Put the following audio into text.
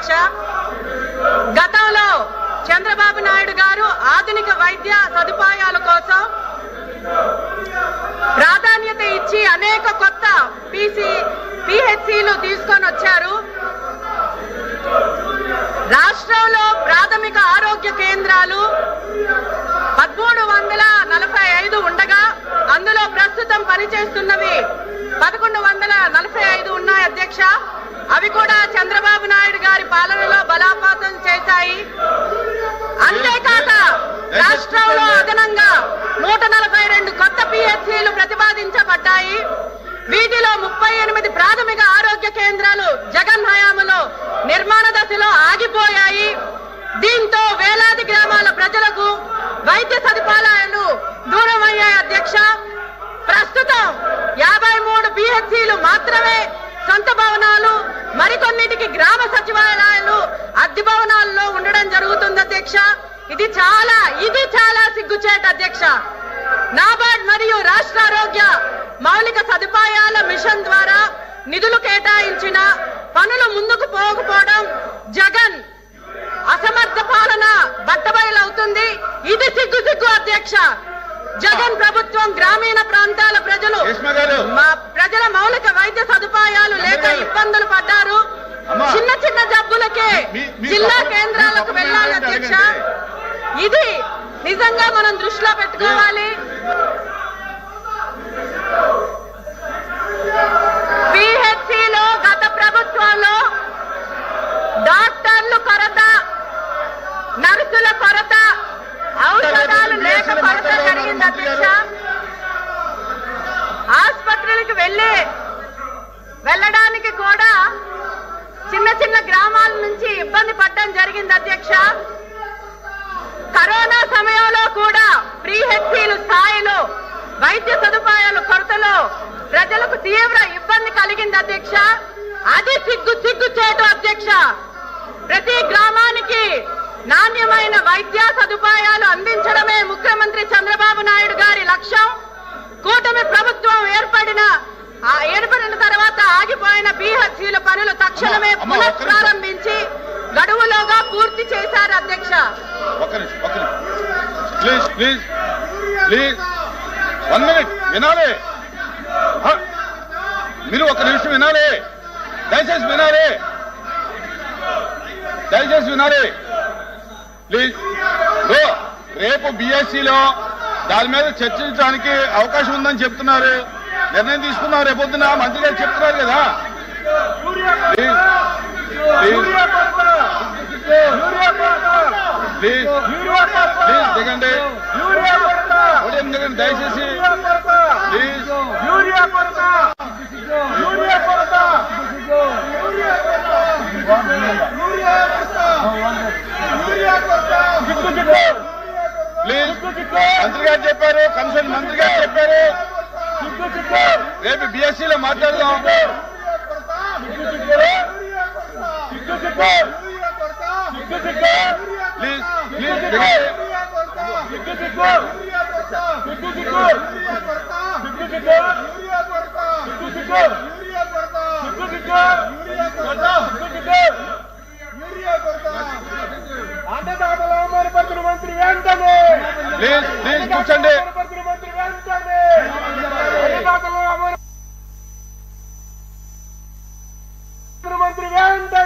అధ్యక్ష. గతంలో చంద్రబాబు నాయుడు గారు ఆధునిక వైద్య సదుపాయాల కోసం ప్రాధాన్యత ఇచ్చి అనేక కొత్త పీసీ పిహెచ్సిలు తీసుకొని వచ్చారు. రాష్ట్రంలో ప్రాథమిక ఆరోగ్య కేంద్రాలు పదమూడు వందల నలభై ఐదు ఉండగా అందులో ప్రస్తుతం పనిచేస్తున్నవి పదకొండు వందల నలభై ఐదు ఉన్నాయి అధ్యక్ష. అవి కూడా చంద్రబాబు బలాపాతం చేశాయి. అంతేకాక రాష్ట్రంలో అదనంగా నూట నలభై రెండు కొత్త పిహెచ్సిలు ప్రతిపాదించబడ్డాయి. వీటిలో ముప్పై ఎనిమిది ప్రాథమిక ఆరోగ్య కేంద్రాలు జగన్ హయాంలో నిర్మాణ దశలో ఆగిపోయాయి. దీంతో వేలాది గ్రామాల ప్రజలకు వైద్య సదుపాయాలు దూరం అయ్యాయి అధ్యక్ష ప్రస్తుతం యాభై మూడు పిహెచ్సిలు మాత్రమే సొంత భవనాలు మరికొన్నిటికి గ్రామ సచివాలయాలు ఇది చాలా ఇది చాలా సిగ్గుచేట అధ్యక్ష నాబార్డ్ మరియు రాష్ట్ర ఆరోగ్య మౌలిక సదుపాయాల మిషన్ ద్వారా నిధులు కేటాయించిన పనులు ముందుకు పోకపోవడం జగన్ అసమర్థ పాలన బట్టబయలవుతుంది ఇది సిగ్గు సిగ్గు అధ్యక్ష జగన్ ప్రభుత్వం గ్రామీణ ప్రాంతాల ప్రజలు మా ప్రజల మౌలిక వైద్య సదుపాయాలు లేక. ఇబ్బందులు పడ్డారు. చిన్న చిన్న జబ్బులకే జిల్లా కేంద్రాలకు వెళ్ళాలి అధ్యక్ష. ఇది నిజంగా మనం దృష్టిలో పెట్టుకోవాలి. పిహెచ్సిలో గత ప్రభుత్వంలో డాక్టర్లు కొరత నర్సుల కొరత ఔషధాలు లేక కొరత జరిగింది అధ్యక్ష. ఆసుపత్రులకు వెళ్ళి వెళ్ళడానికి కూడా చిన్న చిన్న గ్రామాల నుంచి ఇబ్బంది పడడం జరిగింది అధ్యక్ష. సమయంలో కూడా ప్రీ హెచ్సీలు స్థాయిలో వైద్య సదుపాయాలు కొరతలో ప్రజలకు తీవ్ర ఇబ్బంది కలిగింది అధ్యక్ష. అది సిగ్గు సిగ్గు చేటు అధ్యక్ష. ప్రతి గ్రామానికి నాణ్యమైన వైద్య సదుపాయాలు అందించడమే ముఖ్యమంత్రి చంద్రబాబు నాయుడు గారి లక్ష్యం. కూటమి ప్రభుత్వం ఏర్పడిన ఏర్పడిన తర్వాత ఆగిపోయిన బీహెచ్సీల పనులు తక్షణమే. పునఃప్రారంభించి గడువులోగా పూర్తి చేశారు అధ్యక్ష. Please please please. One minute వినాలి. మీరు ఒక నిమిషం వినాలి. దయచేసి వినాలి. దయచేసి వినాలి. ప్లీజ్. రేపు బిఎస్సిలో దాని మీద చర్చించడానికి అవకాశం ఉందని చెప్తున్నారు. నిర్ణయం తీసుకున్నారు రేపొద్దున. మంత్రి గారు చెప్తున్నారు కదా. Please please. ప్లీజ్. ప్లీజ్ దిగండి. దిగండి దయచేసి. ప్లీజ్. ప్లీజ్. మంత్రి గారు చెప్పారు కమిషన్ మంత్రి గారు చెప్పారు. రేపు బిఎస్సీ లో మాట్లాడదాం. ప్లీజ్ ప్లీజ్ ఆంధ్రప్రదేశ్ మంత్రి వెంటనే ప్లీజ్ ప్లీజ్ కూర్చోండి మంత్రి వెంటనే మంత్రి వెంటనే